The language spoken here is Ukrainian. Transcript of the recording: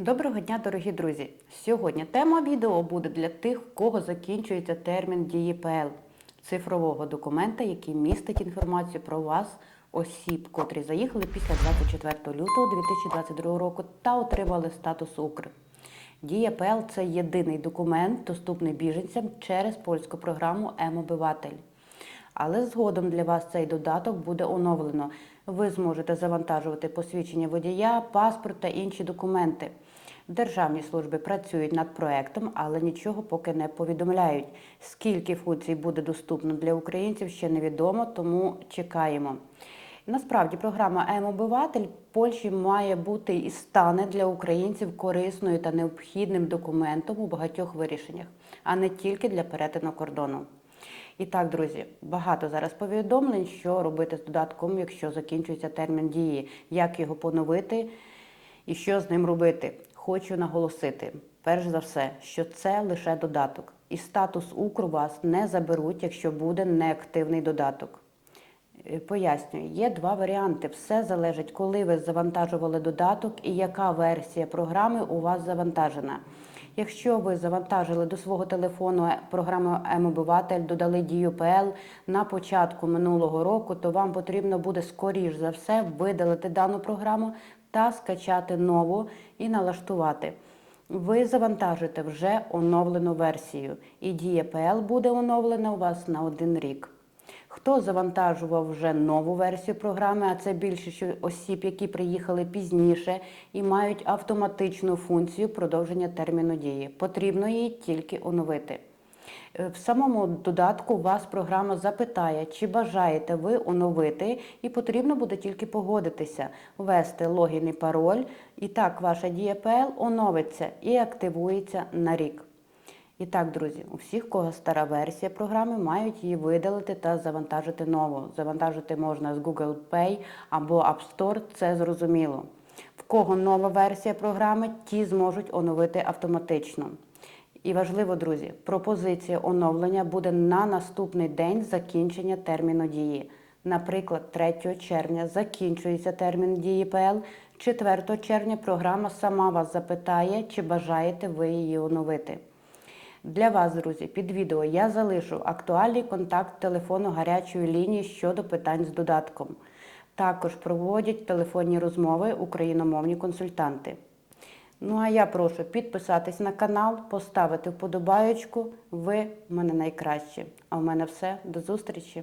Доброго дня, дорогі друзі! Сьогодні тема відео буде для тих, у кого закінчується термін дії ПЛ цифрового документа, який містить інформацію про вас, осіб, котрі заїхали після 24 лютого 2022 року та отримали статус Укр. Дія ПЛ це єдиний документ, доступний біженцям через польську програму М-обиватель. Але згодом для вас цей додаток буде оновлено. Ви зможете завантажувати посвідчення водія, паспорт та інші документи. Державні служби працюють над проектом, але нічого поки не повідомляють. Скільки функцій буде доступно для українців, ще невідомо, тому чекаємо. Насправді програма М-обиватель Польщі має бути і стане для українців корисною та необхідним документом у багатьох вирішеннях, а не тільки для перетину кордону. І так, друзі, багато зараз повідомлень, що робити з додатком, якщо закінчується термін дії, як його поновити і що з ним робити. Хочу наголосити, перш за все, що це лише додаток, і статус укру вас не заберуть, якщо буде неактивний додаток. Е, Пояснюю, є два варіанти. Все залежить, коли ви завантажували додаток і яка версія програми у вас завантажена. Якщо ви завантажили до свого телефону е- програму М-обиватель, додали дію ПЛ на початку минулого року, то вам потрібно буде скоріш за все видалити дану програму та скачати нову і налаштувати. Ви завантажите вже оновлену версію, і дія ПЛ буде оновлена у вас на один рік. Хто завантажував вже нову версію програми, а це більше осіб, які приїхали пізніше і мають автоматичну функцію продовження терміну дії. Потрібно її тільки оновити. Е, В самому додатку вас програма запитає, чи бажаєте ви оновити, і потрібно буде тільки погодитися, ввести логін і пароль, і так ваша дія ПЛ оновиться і активується на рік. І так, друзі, у всіх, кого стара версія програми, мають її видалити та завантажити нову. Завантажити можна з Google Play або App Store, це зрозуміло. В кого нова версія програми, ті зможуть оновити автоматично. І важливо, друзі, пропозиція оновлення буде на наступний день закінчення терміну дії. Наприклад, 3 червня закінчується термін дії ПЛ, 4 червня програма сама вас запитає, чи бажаєте ви її оновити. Для вас, друзі, під відео я залишу актуальний контакт телефону гарячої лінії щодо питань з додатком. Також проводять телефонні розмови україномовні консультанти. Ну а я прошу підписатись на канал, поставити вподобаєчку. Ви в мене найкраще. А в мене все. До зустрічі!